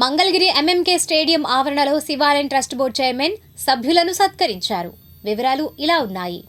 Mangalagiri MMK stadium ఆవరణలో శివాలయం trust board chairman సభ్యులను సత్కరించారు. వివరాలు ఇలా ఉన్నాయి.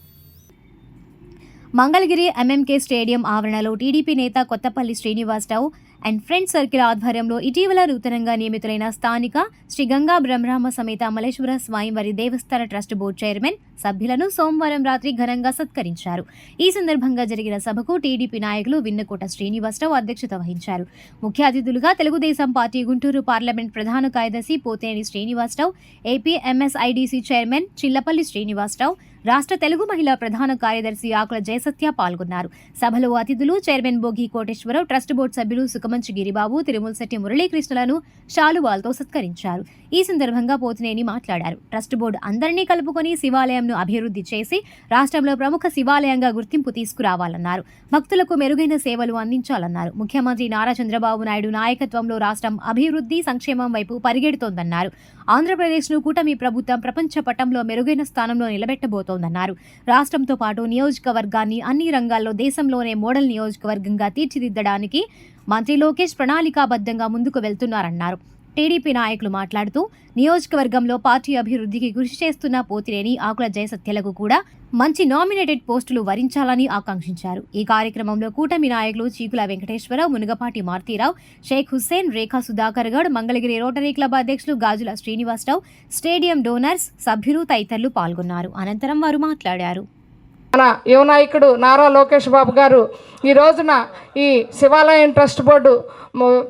మంగళగిరి ఎంఎంకే స్టేడియం ఆవరణలో టీడీపీ నేత Kothapalli Srinivasarao and friends circle ఆధ్వర్యంలో ఇటీవల నూతనంగా నియమితులైన స్థానిక శ్రీ గంగా బ్రహ్మరామ సమేత మలేశ్వర స్వామివారి దేవస్థాన ట్రస్ట్ బోర్డు చైర్మన్ సభ్యులను సోమవారం రాత్రి ఘనంగా సత్కరించారు. ఈ సందర్భంగా జరిగిన సభకు టీడీపీ నాయకులు విన్నకోట శ్రీనివాసరావు అధ్యక్షత వహించారు. ముఖ్య అతిథులుగా తెలుగుదేశం పార్టీ గుంటూరు పార్లమెంట్ ప్రధాన కార్యదర్శి Potheni Srinivasarao AP MSIDC chairman Chillapalli Srinivasarao రాష్ట్ర తెలుగు మహిళా ప్రధాన కార్యదర్శి ఆకుల జయసత్య పాల్గొన్నారు. సభలో అతిథులు chairman Bogi Koteswararao trust board సభ్యులు సుఖమంచి గిరిబాబు తిరుమలశెట్టి మురళీకృష్ణలను షాలువాల్తో సత్కరించారు. ఈ సందర్భంగా పోతినేని మాట్లాడారు. ట్రస్ట్ బోర్డు అందరినీ కలుపుకొని శివాలయం శివాలయంను అభివృద్ధి చేసి రాష్ట్రంలో ప్రముఖ శివాలయంగా గుర్తింపు తీసుకురావాలన్నారు. భక్తులకు మెరుగైన సేవలు అందించాలన్నారు. ముఖ్యమంత్రి నారా చంద్రబాబు నాయుడు నాయకత్వంలో రాష్ట్రం అభివృద్ధి సంక్షేమం వైపు పరిగెడుతోందన్నారు. ఆంధ్రప్రదేశ్ను కూటమి ప్రభుత్వం ప్రపంచ పటంలో మెరుగైన స్థానంలో నిలబెట్టబోతోందన్నారు. రాష్ట్రంతో పాటు నియోజకవర్గాన్ని అన్ని రంగాల్లో దేశంలోనే మోడల్ నియోజకవర్గంగా తీర్చిదిద్దడానికి మంత్రి లోకేష్ ప్రణాళికాబద్ధంగా ముందుకు వెళ్తున్నారన్నారు. టీడీపీ నాయకులు మాట్లాడుతూ నియోజకవర్గంలో పార్టీ అభివృద్ధికి కృషి చేస్తున్న పోతిరేని ఆకుల జయసత్యలకు కూడా మంచి నామినేటెడ్ పోస్టులు వరించాలని ఆకాంక్షించారు. ఈ కార్యక్రమంలో కూటమి నాయకులు చీకుల వెంకటేశ్వరరావు మునగపాటి మారుతీరావు షేక్ హుస్సేన్ రేఖా సుధాకర్ గౌడ్ మంగళగిరి రోటరీ క్లబ్ అధ్యక్షులు గాజుల శ్రీనివాసరావు స్టేడియం డోనర్స్ సభ్యులు తదితరులు పాల్గొన్నారు. అనంతరం వారు మాట్లాడారు. మన యువ నాయకుడు నారా లోకేష్ బాబు గారు ఈ రోజున ఈ శివాలయం ట్రస్ట్ బోర్డు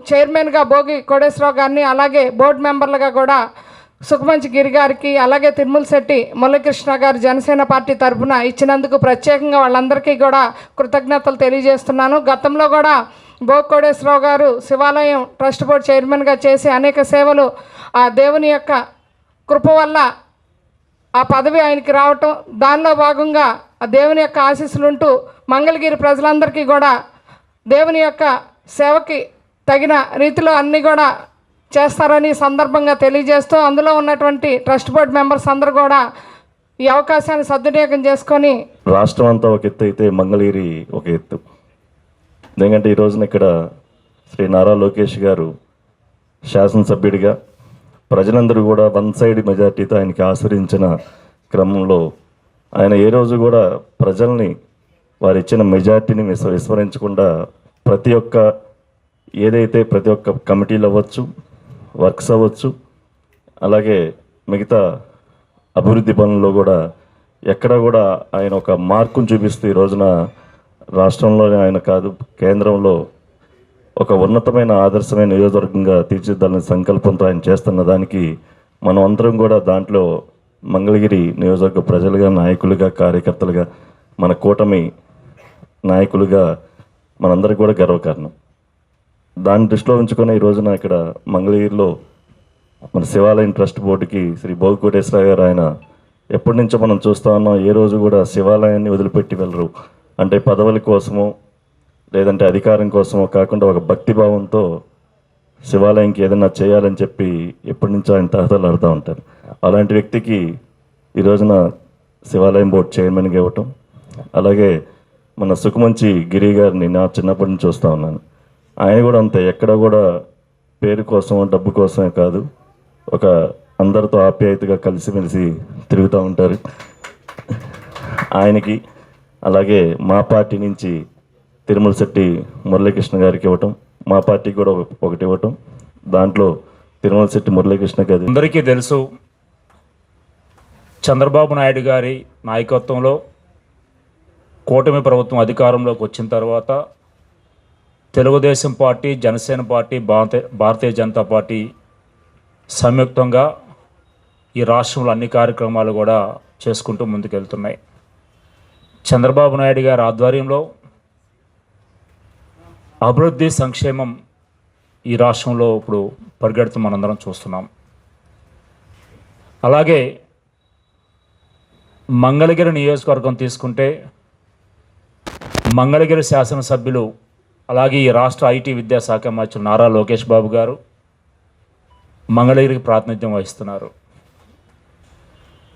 చైర్మన్గా భోగి కోటేశ్వరరావు గారిని అలాగే బోర్డు మెంబర్లుగా కూడా సుఖమంచి గిరి గారికి అలాగే తిరుమల శెట్టి మురళీకృష్ణ గారు జనసేన పార్టీ తరఫున ఇచ్చినందుకు ప్రత్యేకంగా వాళ్ళందరికీ కూడా కృతజ్ఞతలు తెలియజేస్తున్నాను. గతంలో కూడా భోగకోడేశ్వరరావు గారు శివాలయం ట్రస్ట్ బోర్డు చైర్మన్గా చేసి అనేక సేవలు ఆ దేవుని యొక్క కృప వల్ల ఆ పదవి ఆయనకి రావటం దానిలో భాగంగా ఆ దేవుని యొక్క ఆశీస్సులుంటూ మంగళగిరి ప్రజలందరికీ కూడా దేవుని యొక్క సేవకి తగిన రీతిలో అన్నీ కూడా చేస్తారని సందర్భంగా తెలియజేస్తూ అందులో ఉన్నటువంటి ట్రస్ట్ బోర్డు మెంబర్స్ అందరూ కూడా ఈ అవకాశాన్ని సద్వినియోగం చేసుకొని రాష్ట్రం అంతా ఒక ఎత్తు అయితే మంగళగిరి ఒక ఎత్తు. ఎందుకంటే ఈ రోజున ఇక్కడ శ్రీ నారా లోకేష్ గారు శాసనసభ్యుడిగా ప్రజలందరూ కూడా వన్ సైడ్ మెజార్టీతో ఆయనకి ఆశ్రయించిన క్రమంలో ఆయన ఏ రోజు కూడా ప్రజల్ని వారు ఇచ్చిన మెజార్టీని విస్ విస్మరించకుండా ప్రతి ఒక్క ఏదైతే ప్రతి ఒక్క కమిటీలు అవ్వచ్చు వర్క్స్ అవ్వచ్చు అలాగే మిగతా అభివృద్ధి పనుల్లో కూడా ఎక్కడ కూడా ఆయన ఒక మార్కును చూపిస్తూ ఈ రోజున రాష్ట్రంలోనే ఆయన కాదు కేంద్రంలో ఒక ఉన్నతమైన ఆదర్శమైన నియోజకవర్గంగా తీర్చిదిద్దాలనే సంకల్పంతో ఆయన చేస్తున్న దానికి మనం అందరం కూడా దాంట్లో మంగళగిరి నియోజకవర్గ ప్రజలుగా నాయకులుగా కార్యకర్తలుగా మన కూటమి నాయకులుగా మనందరికి కూడా గర్వకారణం. దాన్ని దృష్టిలో ఉంచుకొని ఈ రోజున ఇక్కడ మంగళగిరిలో మన శివాలయం ట్రస్ట్ బోర్డుకి శ్రీ భోగి గారు ఆయన ఎప్పటి నుంచో మనం చూస్తా ఉన్నాం ఏ రోజు కూడా శివాలయాన్ని వదిలిపెట్టి వెళ్ళరు. అంటే పదవుల కోసమో లేదంటే అధికారం కోసమో కాకుండా ఒక భక్తిభావంతో శివాలయంకి ఏదైనా చేయాలని చెప్పి ఎప్పటి నుంచో ఆయన తహతలాడుతూ ఉంటారు. అలాంటి వ్యక్తికి ఈ రోజున శివాలయం బోర్డు చైర్మన్గా ఇవ్వటం అలాగే మన సుఖమంచి గిరి గారిని నా చిన్నప్పటి నుంచి చూస్తూ ఉన్నాను. ఆయన కూడా అంతే ఎక్కడ కూడా పేరు కోసం డబ్బు కోసమే కాదు ఒక అందరితో ఆప్యాయతగా కలిసిమెలిసి తిరుగుతూ ఉంటారు. ఆయనకి అలాగే మా పార్టీ నుంచి తిరుమల శెట్టి మురళీకృష్ణ గారికి ఇవ్వటం మా పార్టీకి కూడా ఒకటి ఇవ్వటం. దాంట్లో తిరుమల శెట్టి మురళీకృష్ణ గారి అందరికీ తెలుసు చంద్రబాబు నాయుడు గారి నాయకత్వంలో కూటమి ప్రభుత్వం అధికారంలోకి వచ్చిన తర్వాత తెలుగుదేశం పార్టీ జనసేన పార్టీ భారత భారతీయ జనతా పార్టీ సంయుక్తంగా ఈ రాష్ట్రంలో అన్ని కార్యక్రమాలు కూడా చేసుకుంటూ ముందుకెళ్తున్నాయి. చంద్రబాబు నాయుడు గారి ఆధ్వర్యంలో అభివృద్ధి సంక్షేమం ఈ రాష్ట్రంలో ఇప్పుడు పరిగెడుతూ మనందరం చూస్తున్నాం. అలాగే మంగళగిరి నియోజకవర్గం తీసుకుంటే మంగళగిరి శాసనసభ్యులు అలాగే ఈ రాష్ట్ర ఐటీ విద్యాశాఖ మంత్రులు నారా లోకేష్ బాబు గారు మంగళగిరికి ప్రాతినిధ్యం వహిస్తున్నారు.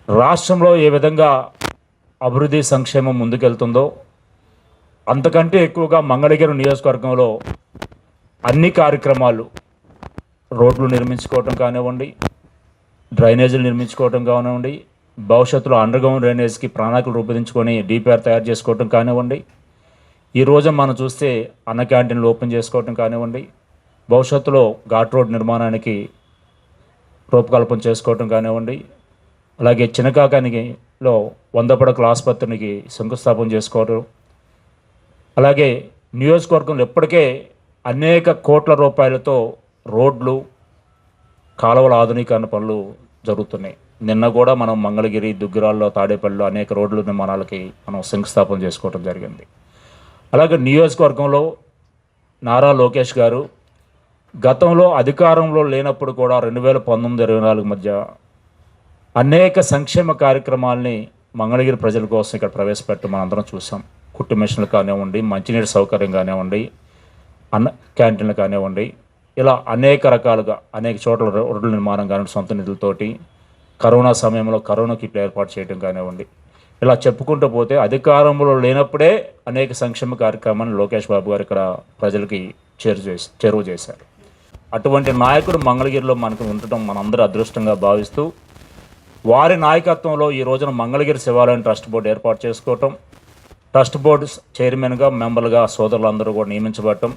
రాష్ట్రంలో ఏ విధంగా అభివృద్ధి సంక్షేమం ముందుకెళ్తుందో అంతకంటే ఎక్కువగా మంగళగిరి నియోజకవర్గంలో అన్ని కార్యక్రమాలు రోడ్లు నిర్మించుకోవటం కానివ్వండి డ్రైనేజీలు నిర్మించుకోవటం కానివ్వండి భవిష్యత్తులో అండర్గ్రౌండ్ డ్రైనేజ్కి ప్రణాళికలు రూపొందించుకొని డిపిఆర్ తయారు చేసుకోవటం కానివ్వండి ఈ రోజు మనం చూస్తే అన్న క్యాంటీన్లు ఓపెన్ చేసుకోవటం కానివ్వండి భవిష్యత్తులో ఘాట్ రోడ్ నిర్మాణానికి రూపకల్పన చేసుకోవటం కానివ్వండి అలాగే చిన్నకాకానికిలో వంద పడకల ఆసుపత్రికి శంకుస్థాపన చేసుకోవడం అలాగే నియోజకవర్గంలో ఇప్పటికే అనేక కోట్ల రూపాయలతో రోడ్లు కాలువల ఆధునీకరణ పనులు జరుగుతున్నాయి. నిన్న కూడా మనం మంగళగిరి దుగ్గిరాల్లో తాడేపల్లిలో అనేక రోడ్ల నిర్మాణాలకి మనం శంకుస్థాపన చేసుకోవడం జరిగింది. అలాగే నియోజకవర్గంలో నారా లోకేష్ గారు గతంలో అధికారంలో లేనప్పుడు కూడా రెండు వేల పంతొమ్మిది ఇరవై నాలుగు మధ్య అనేక సంక్షేమ కార్యక్రమాల్ని మంగళగిరి ప్రజల కోసం ఇక్కడ ప్రవేశపెట్టు మనం అందరం చూసాం కుట్టు మిషన్లు కానివ్వండి మంచినీటి సౌకర్యం కానివ్వండి అన్న క్యాంటీన్లు కానివ్వండి ఇలా అనేక రకాలుగా అనేక చోట్ల రోడ్ల నిర్మాణం కానివ్వండి సొంత నిధులతోటి కరోనా సమయంలో కరోనా కిట్లు ఏర్పాటు చేయడం కానివ్వండి. ఇలా చెప్పుకుంటూ పోతే అధికారంలో లేనప్పుడే అనేక సంక్షేమ కార్యక్రమాన్ని లోకేష్ బాబు గారు ఇక్కడ ప్రజలకి చేరు చేసి చేరువ చేశారు. అటువంటి నాయకుడు మంగళగిరిలో మనకు ఉండటం మనందరూ అదృష్టంగా భావిస్తూ వారి నాయకత్వంలో ఈ రోజున మంగళగిరి శివాలయం ట్రస్ట్ బోర్డు ఏర్పాటు చేసుకోవటం ట్రస్ట్ బోర్డు చైర్మన్గా మెంబర్గా సోదరులందరూ కూడా నియమించబడటం.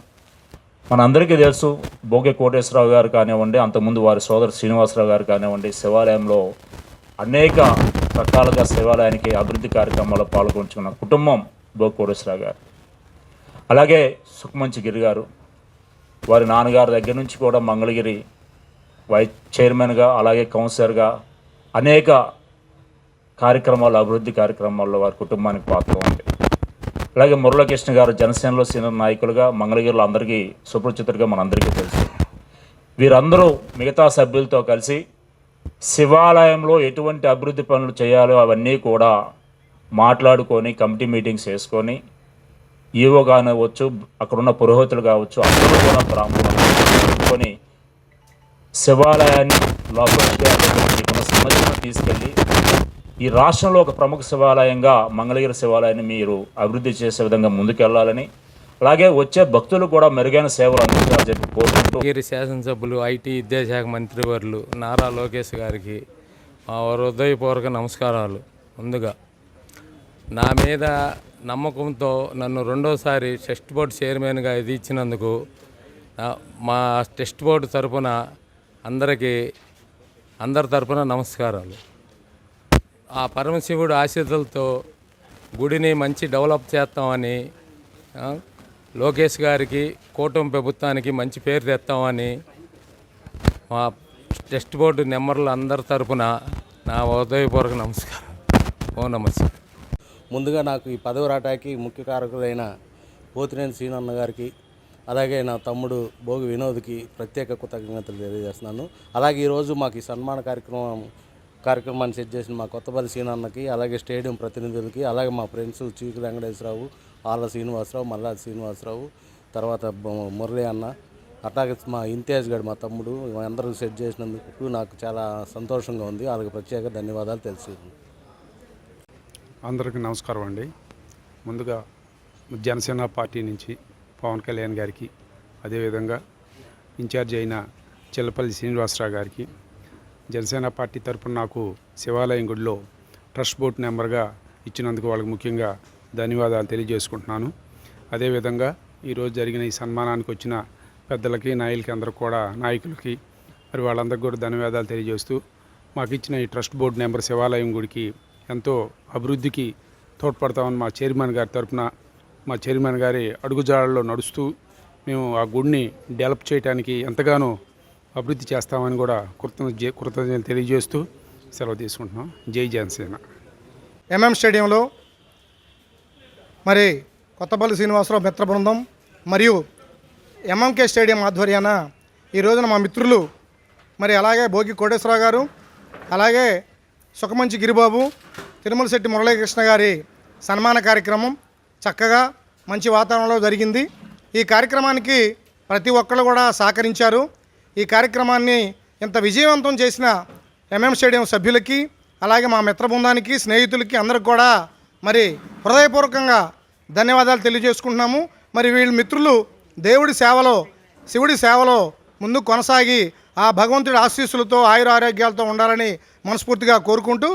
మనందరికీ తెలుసు భోగి కోటేశ్వరరావు గారు కానివ్వండి అంతకుముందు వారి సోదరు శ్రీనివాసరావు గారు కానివ్వండి శివాలయంలో అనేక రకాలుగా శివాలయానికి అభివృద్ధి కార్యక్రమాల్లో పాల్గొంచుకున్న కుటుంబం భోగి కోటేశ్వరరావు గారు. అలాగే సుఖమంచి గిరి గారు వారి నాన్నగారి దగ్గర నుంచి కూడా మంగళగిరి వైస్ చైర్మన్గా అలాగే కౌన్సిలర్గా అనేక కార్యక్రమాలు అభివృద్ధి కార్యక్రమాల్లో వారి కుటుంబానికి పాత్ర ఉంది అలాగే మురళకృష్ణ గారు జనసేనలో సీనియర్ నాయకులుగా మంగళగిరిలో అందరికీ సుపరిచితులుగా మనందరికీ తెలుసు. వీరందరూ మిగతా సభ్యులతో కలిసి శివాలయంలో ఎటువంటి అభివృద్ధి పనులు చేయాలో అవన్నీ కూడా మాట్లాడుకొని కమిటీ మీటింగ్స్ వేసుకొని ఈవో కానివ్వచ్చు అక్కడున్న పురోహితులు కావచ్చు అందరూ కూడా బ్రాహ్మణులు శివాలయాన్ని లోపలికి తీసుకెళ్ళి ఈ రాష్ట్రంలో ఒక ప్రముఖ శివాలయంగా మంగళగిరి శివాలయాన్ని మీరు అభివృద్ధి చేసే విధంగా ముందుకెళ్ళాలని అలాగే వచ్చే భక్తులు కూడా మెరుగైన సేవలు అందించాలని చెప్పి కోరుకుంటూ శాసనసభ్యులు ఐటీ విద్యాశాఖ మంత్రివర్యులు నారా లోకేష్ గారికి మా హృదయపూర్వక నమస్కారాలు. ముందుగా నా మీద నమ్మకంతో నన్ను రెండోసారి టెస్ట్ బోర్డు చైర్మన్గా ఇది ఇచ్చినందుకు మా టెస్ట్ బోర్డు తరపున అందరికీ అందరి తరఫున నమస్కారాలు. ఆ పరమశివుడు ఆశీస్సులతో గుడిని మంచి డెవలప్ చేస్తామని లోకేష్ గారికి కూటమి ప్రభుత్వానికి మంచి పేరు తెస్తామని మా టెస్ట్ బోర్డు నెంబర్లు అందరి తరపున నా హృదయపూర్వక నమస్కారం. ఓ నమస్కారం ముందుగా నాకు ఈ పదవి రాటాకి ముఖ్య కారకులైన పోతినేని శ్రీనన్న గారికి అలాగే నా తమ్ముడు భోగి వినోద్కి ప్రత్యేక కృతజ్ఞతలు తెలియజేస్తున్నాను. అలాగే ఈరోజు మాకు ఈ సన్మాన కార్యక్రమం కార్యక్రమాన్ని సెట్ చేసిన మా కొత్తపల్లి శ్రీనన్నకి అలాగే స్టేడియం ప్రతినిధులకి అలాగే మా ఫ్రెండ్స్ చీకి వెంకటేశ్వరరావు ఆళ్ళ శ్రీనివాసరావు మల్లాది శ్రీనివాసరావు తర్వాత మురళి అన్న అట్లాగే మా ఇంతియాజ్ గడ్ మా తమ్ముడు అందరూ సెట్ చేసినందుకు నాకు చాలా సంతోషంగా ఉంది. వాళ్ళకి ప్రత్యేక ధన్యవాదాలు తెలుసు అందరికీ నమస్కారం అండి. ముందుగా జనసేన పార్టీ నుంచి పవన్ కళ్యాణ్ గారికి అదేవిధంగా ఇన్ఛార్జ్ అయిన చిల్లపల్లి శ్రీనివాసరావు గారికి జనసేన పార్టీ తరపున నాకు శివాలయం గుడిలో ట్రస్ట్ బోర్డు నెంబర్గా ఇచ్చినందుకు వాళ్ళకి ముఖ్యంగా ధన్యవాదాలు తెలియజేసుకుంటున్నాను. అదేవిధంగా ఈరోజు జరిగిన ఈ సన్మానానికి వచ్చిన పెద్దలకి నాయకులకి అందరూ కూడా నాయకులకి మరి వాళ్ళందరికీ కూడా ధన్యవాదాలు తెలియజేస్తూ మాకు ఇచ్చిన ఈ ట్రస్ట్ బోర్డు నెంబర్ శివాలయం గుడికి ఎంతో అభివృద్ధికి తోడ్పడతామని మా చైర్మన్ గారి తరపున మా చైర్మన్ గారి అడుగుజాడల్లో నడుస్తూ మేము ఆ గుడిని డెవలప్ చేయడానికి ఎంతగానో అభివృద్ధి చేస్తామని కూడా కృతజ్ఞ కృతజ్ఞతలు తెలియజేస్తూ సెలవు తీసుకుంటున్నాం. జై జనసేన. ఎంఎం స్టేడియంలో మరి కొత్తపల్లి శ్రీనివాసరావు మిత్ర బృందం మరియు ఎంఎంకే స్టేడియం ఆధ్వర్యాన ఈ రోజున మా మిత్రులు మరి అలాగే భోగి కోటేశ్వరరావు గారు అలాగే సుఖమంచి గిరిబాబు తిరుమల శెట్టి మురళీకృష్ణ గారి సన్మాన కార్యక్రమం చక్కగా మంచి వాతావరణంలో జరిగింది. ఈ కార్యక్రమానికి ప్రతి ఒక్కరు కూడా సహకరించారు. ఈ కార్యక్రమాన్ని ఇంత విజయవంతం చేసిన ఎంఎం స్టేడియం సభ్యులకి అలాగే మా మిత్ర బృందానికి స్నేహితులకి అందరికి కూడా మరి హృదయపూర్వకంగా ధన్యవాదాలు తెలియజేసుకుంటున్నాము. మరి వీళ్ళ మిత్రులు దేవుడి సేవలో శివుడి సేవలో ముందు కొనసాగి ఆ భగవంతుడి ఆశీస్సులతో ఆయుర ఆరోగ్యాలతో ఉండాలని మనస్ఫూర్తిగా కోరుకుంటూ